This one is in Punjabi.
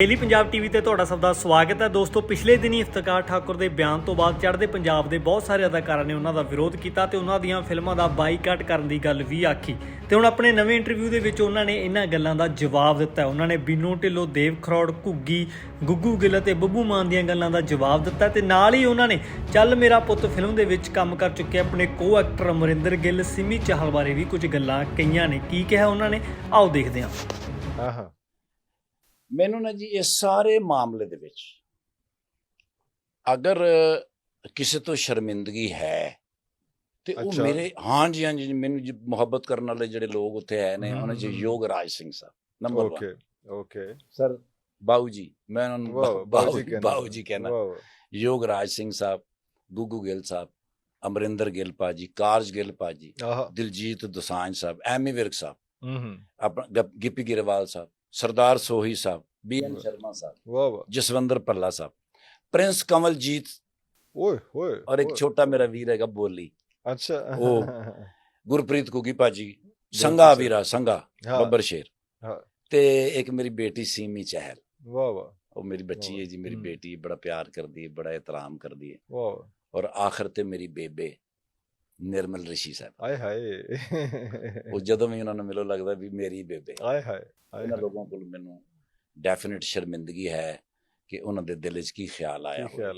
ਡੇਲੀ ਪੰਜਾਬ ਟੀਵੀ ਤੇ ਤੁਹਾਡਾ ਸਭ ਦਾ ਸਵਾਗਤ ਹੈ। ਦੋਸਤੋ, ਪਿਛਲੇ ਦਿਨੀ ਇਫਤਕਾਰ ਠਾਕੁਰ ਦੇ ਬਿਆਨ ਤੋਂ ਬਾਅਦ ਚੜ੍ਹਦੇ ਪੰਜਾਬ ਦੇ ਬਹੁਤ ਸਾਰੇ ਅਦਾਕਾਰਾਂ ਨੇ ਉਹਨਾਂ ਦਾ ਵਿਰੋਧ ਕੀਤਾ ਤੇ ਉਹਨਾਂ ਦੀਆਂ ਫਿਲਮਾਂ ਦਾ ਬਾਈਕਾਟ ਕਰਨ ਦੀ ਗੱਲ ਵੀ ਆਖੀ। ਤੇ ਹੁਣ ਆਪਣੇ ਨਵੇਂ ਇੰਟਰਵਿਊ ਦੇ ਵਿੱਚ ਉਹਨਾਂ ਨੇ ਇਹਨਾਂ ਗੱਲਾਂ ਦਾ ਜਵਾਬ ਦਿੱਤਾ ਉਹਨਾਂ ਨੇ ਬੀਨੂ ਢਿੱਲੋਂ, ਦੇਵ ਖਰੋੜ, ਘੁੱਗੀ, ਗੁੱਗੂ ਗਿੱਲ ਤੇ ਬੱਬੂ ਮਾਨ ਦੀਆਂ ਗੱਲਾਂ ਦਾ ਜਵਾਬ ਦਿੱਤਾ ਤੇ ਨਾਲ ਹੀ ਉਹਨਾਂ ਨੇ ਚੱਲ ਮੇਰਾ ਪੁੱਤ ਫਿਲਮ ਦੇ ਵਿੱਚ ਕੰਮ ਕਰ ਚੁੱਕੇ ਆਪਣੇ ਕੋ ਐਕਟਰ ਅਮਰਿੰਦਰ ਗਿੱਲ, ਸਿਮੀ ਚਾਹਲ ਬਾਰੇ ਵੀ ਕੁਝ ਗੱਲਾਂ ਕਹੀਆਂ ਨੇ। ਕੀ ਕਿਹਾ ਉਹਨਾਂ ਨੇ? ਆਓ ਦੇਖਦੇ ਹਾਂ। ਹਾਂ ਮੈਨੂੰ ਨਾ ਜੀ ਇਸ ਸਾਰੇ ਮਾਮਲੇ ਦੇ ਵਿੱਚ ਅਗਰ ਕਿਸੇ ਤੋਂ ਸ਼ਰਮਿੰਦਗੀ ਹੈ ਤੇ ਉਹ। ਮੇਰੇ ਹਾਂ ਜੀ ਹਾਂ ਜੀ ਮੈਨੂੰ ਜੀ ਮੁਹੱਬਤ ਕਰਨ ਵਾਲੇ ਜਿਹੜੇ ਲੋਕ ਉੱਥੇ ਆਏ ਨੇ ਉਹਨਾਂ 'ਚ ਹਮ। Yograj Singh Sahib number 1 okay okay sir ਬਾਊ ਜੀ ਮੈਂ ਉਹਨਾਂ ਨੂੰ ਬਾਉ ਜੀ ਬਾਊ ਜੀ ਕਹਿਣਾ। ਵਾਹ ਵਾਹ। ਯੋਗਰਾਜ ਸਿੰਘ ਸਾਹਿਬ ਗੁੱਗੂ ਗਿੱਲ ਸਾਹਿਬ ਅਮਰਿੰਦਰ ਗਿੱਲ ਪਾਜੀ ਕਾਰਜ ਗਿੱਲ ਪਾਜੀ ਦਿਲਜੀਤ ਦੋਸਾਂਝ ਸਾਹਿਬ ਐਮੀ ਵਿਰਕ ਸਾਹਿਬ ਹੂੰ ਹੂੰ। ਆਪਣਾ ਗਿੱਪੀ ਗਿਰੇਵਾਲ ਸਾਹਿਬ ਸਰਦਾਰ ਸੋਹੀ ਸਾਹਿਬ ਬੀ ਐਨ ਵਾਹ। ਸ਼ਰਮਾ ਸਾਹਿਬ ਵਾਹ ਵਾਹ ਜਸਵੰਦਰ ਪੱਲਾ ਸਾਹਿਬ ਪ੍ਰਿੰਸ ਕਮਲਜੀਤ ਓਏ ਹੋਏ ਔਰ ਇੱਕ ਓਏ। ਛੋਟਾ ਮੇਰਾ ਵੀਰ ਹੈਗਾ ਬੋਲੀ ਅੱਛਾ ਉਹ ਗੁਰਪ੍ਰੀਤ ਕੁਗੀ ਭਾਜੀ ਸੰਗਾ। ਵੀਰਾ ਸੰਗਾ ਬੱਬਰ ਸ਼ੇਰ। ਤੇ ਇੱਕ ਮੇਰੀ ਬੇਟੀ ਸੀਮੀ ਚਹਿਲ ਵਾਹ ਵਾਹ ਉਹ ਮੇਰੀ ਬੱਚੀ ਹੈ ਜੀ ਮੇਰੀ। ਬੇਟੀ ਬੜਾ ਪਿਆਰ ਕਰਦੀ ਹੈ ਬੜਾ ਇਤਰਾਮ ਕਰਦੀ ਹੈ ਵਾਹ। ਔਰ ਆਖਰ ਤੇ ਮੇਰੀ ਬੇਬੇ ਨਿਰਮਲ ਰਿਸ਼ੀ ਸਾਹਿਬ ਆਏ ਹਾਏ ਉਹ ਜਦੋਂ ਵੀ ਉਹਨਾਂ ਨੂੰ ਮਿਲੋ ਲੱਗਦਾ ਵੀ ਮੇਰੀ ਬੇਬੇ ਆਏ ਹਾਏ ਇਹਨਾਂ। ਲੋਕਾਂ ਕੋਲ ਮੈਨੂੰ ਡੈਫੀਨਿਟ ਸ਼ਰਮਿੰਦਗੀ ਹੈ ਕਿ ਉਹਨਾਂ ਦੇ ਦਿਲ 'ਚ ਕੀ ਖਿਆਲ ਆਇਆ ਹੋਵੇ।